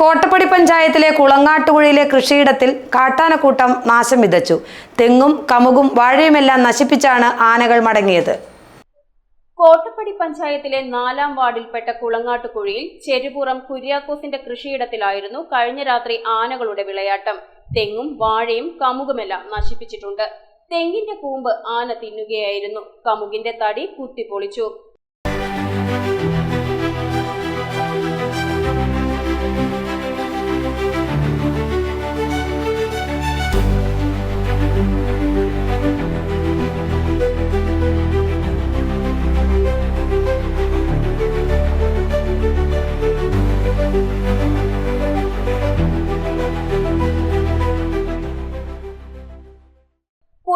കോട്ടപ്പടി പഞ്ചായത്തിലെ കുളങ്ങാട്ടുകുഴിയിലെ കൃഷിയിടത്തിൽ കാട്ടാനക്കൂട്ടം നാശം വിതച്ചു. തെങ്ങും കമുകും വാഴയുമെല്ലാം നശിപ്പിച്ചാണ് ആനകൾ മടങ്ങിയത്. കോട്ടപ്പടി പഞ്ചായത്തിലെ നാലാം വാർഡിൽപ്പെട്ട കുളങ്ങാട്ടുകുഴിയിൽ ചെരുപുറം കുര്യാക്കോസിന്റെ കൃഷിയിടത്തിലായിരുന്നു കഴിഞ്ഞ രാത്രി ആനകളുടെ വിളയാട്ടം. തെങ്ങും വാഴയും കമുകുമെല്ലാം നശിപ്പിച്ചിട്ടുണ്ട്. തെങ്ങിന്റെ കൂമ്പ് ആന തിന്നുകയായിരുന്നു. കമുകിന്റെ തടി കുത്തിപ്പൊളിച്ചു.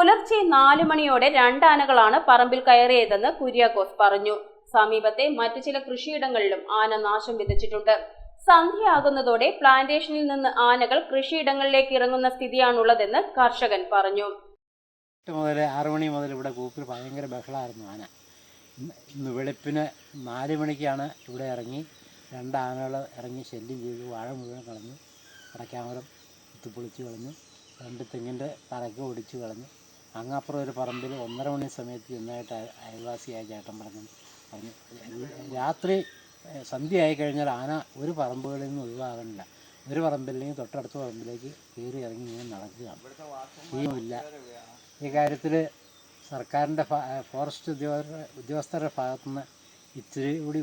പുലർച്ചെ നാലു മണിയോടെ രണ്ടാനകളാണ് പറമ്പിൽ കയറിയതെന്ന് കുര്യാക്കോസ് പറഞ്ഞു. സമീപത്തെ മറ്റു ചില കൃഷിയിടങ്ങളിലും ആന നാശം വിതച്ചിട്ടുണ്ട്. സന്ധ്യയാകുന്നതോടെ പ്ലാന്റേഷനിൽ നിന്ന് ആനകൾ കൃഷിയിടങ്ങളിലേക്ക് ഇറങ്ങുന്ന സ്ഥിതിയാണുള്ളതെന്ന് കർഷകൻ പറഞ്ഞു. മുതൽ ആറു മണി മുതൽ ഇവിടെ കൂപ്പിൽ ഭയങ്കര ബഹളമായിരുന്നു ആന. ഇന്ന് വെളുപ്പിന് നാല് മണിക്കാണ് ഇവിടെ ഇറങ്ങി. രണ്ട് ആനകൾ ഇറങ്ങി ശല്യം ചെയ്തു. വാഴ മുഴുവൻ കളഞ്ഞു. കടക്കാമരം കുത്തിപ്പൊളിച്ച് കളഞ്ഞു. രണ്ട് തെങ്ങിന്റെ തറയ്ക്ക് ഒടിച്ച് കളഞ്ഞു. അങ്ങപ്പുറം ഒരു പറമ്പിൽ ഒന്നര മണി സമയത്ത് ചെന്നായിട്ട് അയൽവാസിയായ ചേട്ടൻ പറഞ്ഞു രാത്രി സന്ധ്യ സന്ധ്യയായി കഴിഞ്ഞാൽ ആന ഒരു പറമ്പുകളിൽ നിന്ന് ഒഴിവാകണില്ല. ഒരു പറമ്പില്ലെങ്കിൽ തൊട്ടടുത്ത പറമ്പിലേക്ക് കയറി ഇറങ്ങി ഇങ്ങനെ നടക്കുകയാണ്. തീയുമില്ല ഈ കാര്യത്തിൽ സർക്കാരിന്റെ ഫോറസ്റ്റ് ഉദ്യോഗസ്ഥ ഉദ്യോഗസ്ഥരുടെ ഭാഗത്തുനിന്ന് ഇത്തിരി കൂടി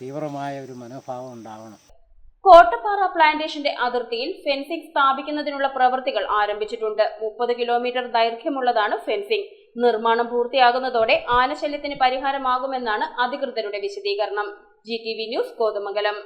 തീവ്രമായ ഒരു മനോഭാവം ഉണ്ടാവണം. കോട്ടപ്പാറ പ്ലാന്റേഷന്റെ അതിർത്തിയിൽ ഫെൻസിംഗ് സ്ഥാപിക്കുന്നതിനുള്ള പ്രവൃത്തികൾ ആരംഭിച്ചിട്ടുണ്ട്. മുപ്പത് കിലോമീറ്റർ ദൈർഘ്യമുള്ളതാണ് ഫെൻസിംഗ്. നിർമ്മാണം പൂർത്തിയാകുന്നതോടെ ആനശല്യത്തിന് പരിഹാരമാകുമെന്നാണ് അധികൃതരുടെ വിശദീകരണം. G T V news Kothamangalam.